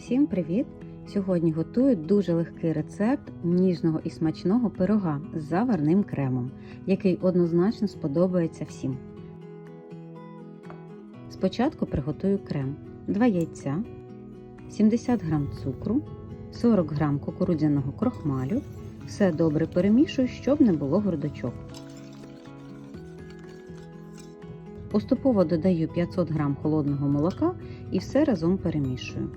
Всім привіт! Сьогодні готую дуже легкий рецепт ніжного і смачного пирога з заварним кремом, який однозначно сподобається всім. Спочатку приготую крем: 2 яйця, 70 г цукру, 40 г кукурудзяного крохмалю. Все добре перемішую, щоб не було грудочок. Поступово додаю 500 г холодного молока і все разом перемішую.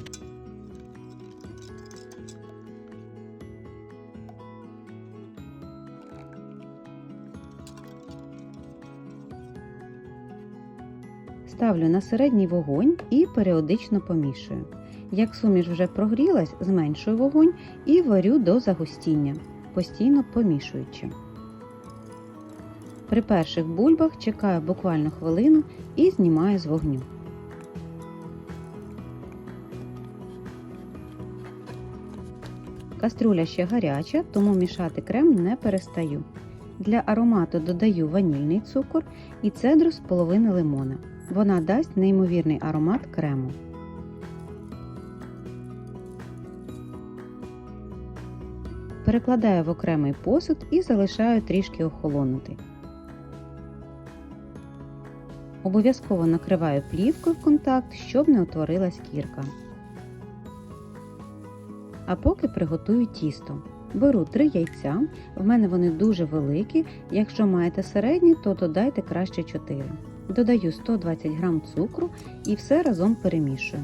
Ставлю на середній вогонь і періодично помішую. Як суміш вже прогрілась, зменшую вогонь і варю до загустіння, постійно помішуючи. При перших бульбах чекаю буквально хвилину і знімаю з вогню. Каструля ще гаряча, тому мішати крем не перестаю. Для аромату додаю ванільний цукор і цедру з половини лимона. Вона дасть неймовірний аромат крему. Перекладаю в окремий посуд і залишаю трішки охолонути. Обов'язково накриваю плівкою в контакт, щоб не утворилась кірка. А поки приготую тісто. Беру 3 яйця, в мене вони дуже великі. Якщо маєте середні, то додайте краще 4. Додаю 120 г цукру і все разом перемішую.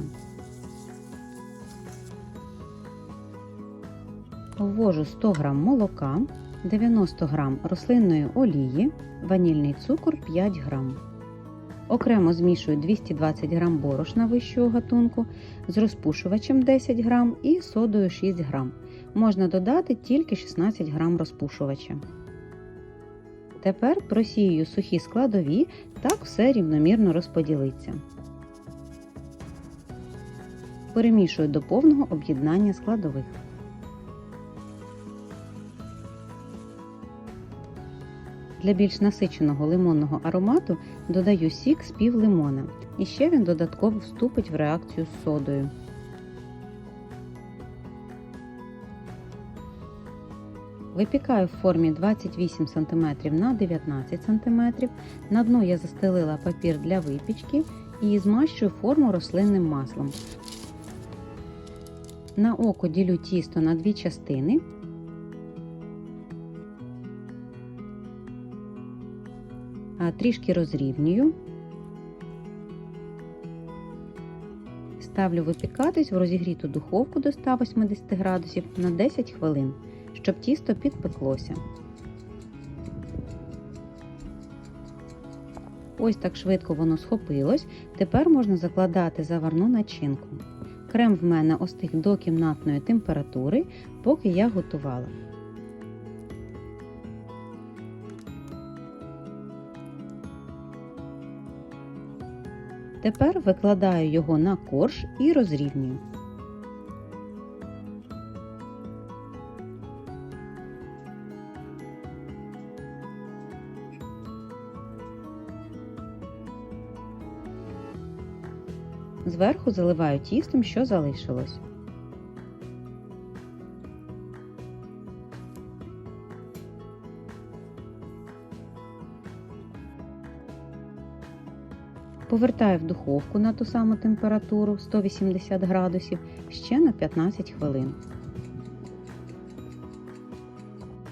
Ввожу 100 г молока, 90 г рослинної олії, ванільний цукор 5 г. Окремо змішую 220 г борошна вищого гатунку з розпушувачем 10 г і содою 6 г. Можна додати тільки 16 г розпушувача. Тепер просію сухі складові, так все рівномірно розподілиться. Перемішую до повного об'єднання складових. Для більш насиченого лимонного аромату додаю сік з пів лимона. І ще він додатково вступить в реакцію з содою. Випікаю в формі 28 см на 19 см. На дно я застелила папір для випічки і змащую форму рослинним маслом. На око ділю тісто на дві частини. Трішки розрівнюю. Ставлю випікатись в розігріту духовку до 180 градусів на 10 хвилин щоб тісто підпеклося. Ось так швидко воно схопилось. Тепер можна закладати заварну начинку. Крем в мене остиг до кімнатної температури, поки я готувала. Тепер викладаю його на корж і розрівнюю. Зверху заливаю тістом, що залишилось. Повертаю в духовку на ту саму температуру 180 градусів ще на 15 хвилин.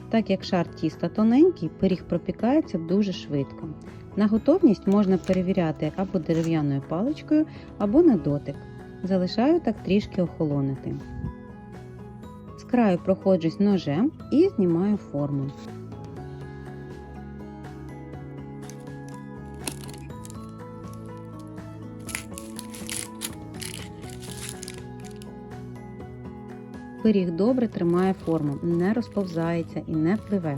Так як шар тіста тоненький, пиріг пропікається дуже швидко. На готовність можна перевіряти або дерев'яною паличкою, або на дотик. Залишаю так трішки охолонити. З краю проходжусь ножем і знімаю форму. Пиріг добре тримає форму, не розповзається і не пливе.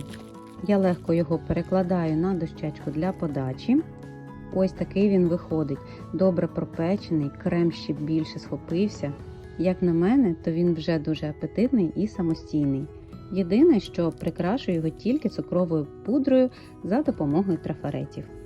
Я легко його перекладаю на дощечку для подачі. Ось такий він виходить. Добре пропечений, крем ще більше схопився. Як на мене, то він вже дуже апетитний і самостійний. Єдине, що прикрашую його тільки цукровою пудрою за допомогою трафаретів.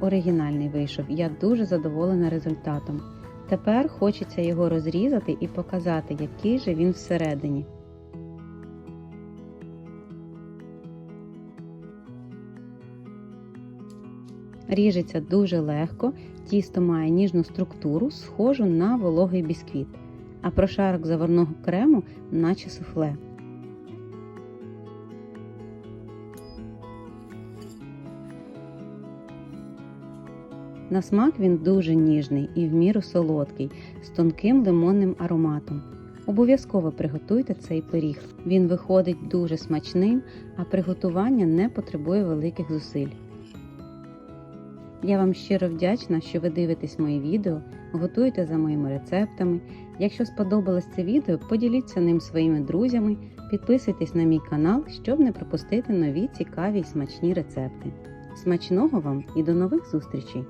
Оригінальний вийшов. Я дуже задоволена результатом. Тепер хочеться його розрізати і показати, який же він всередині. Ріжеться дуже легко, тісто має ніжну структуру, схожу на вологий бісквіт, а прошарок заварного крему наче суфле. На смак він дуже ніжний і в міру солодкий, з тонким лимонним ароматом. Обов'язково приготуйте цей пиріг. Він виходить дуже смачним, а приготування не потребує великих зусиль. Я вам щиро вдячна, що ви дивитесь мої відео, готуєте за моїми рецептами. Якщо сподобалось це відео, поділіться ним своїми друзями, підписуйтесь на мій канал, щоб не пропустити нові цікаві й смачні рецепти. Смачного вам і до нових зустрічей!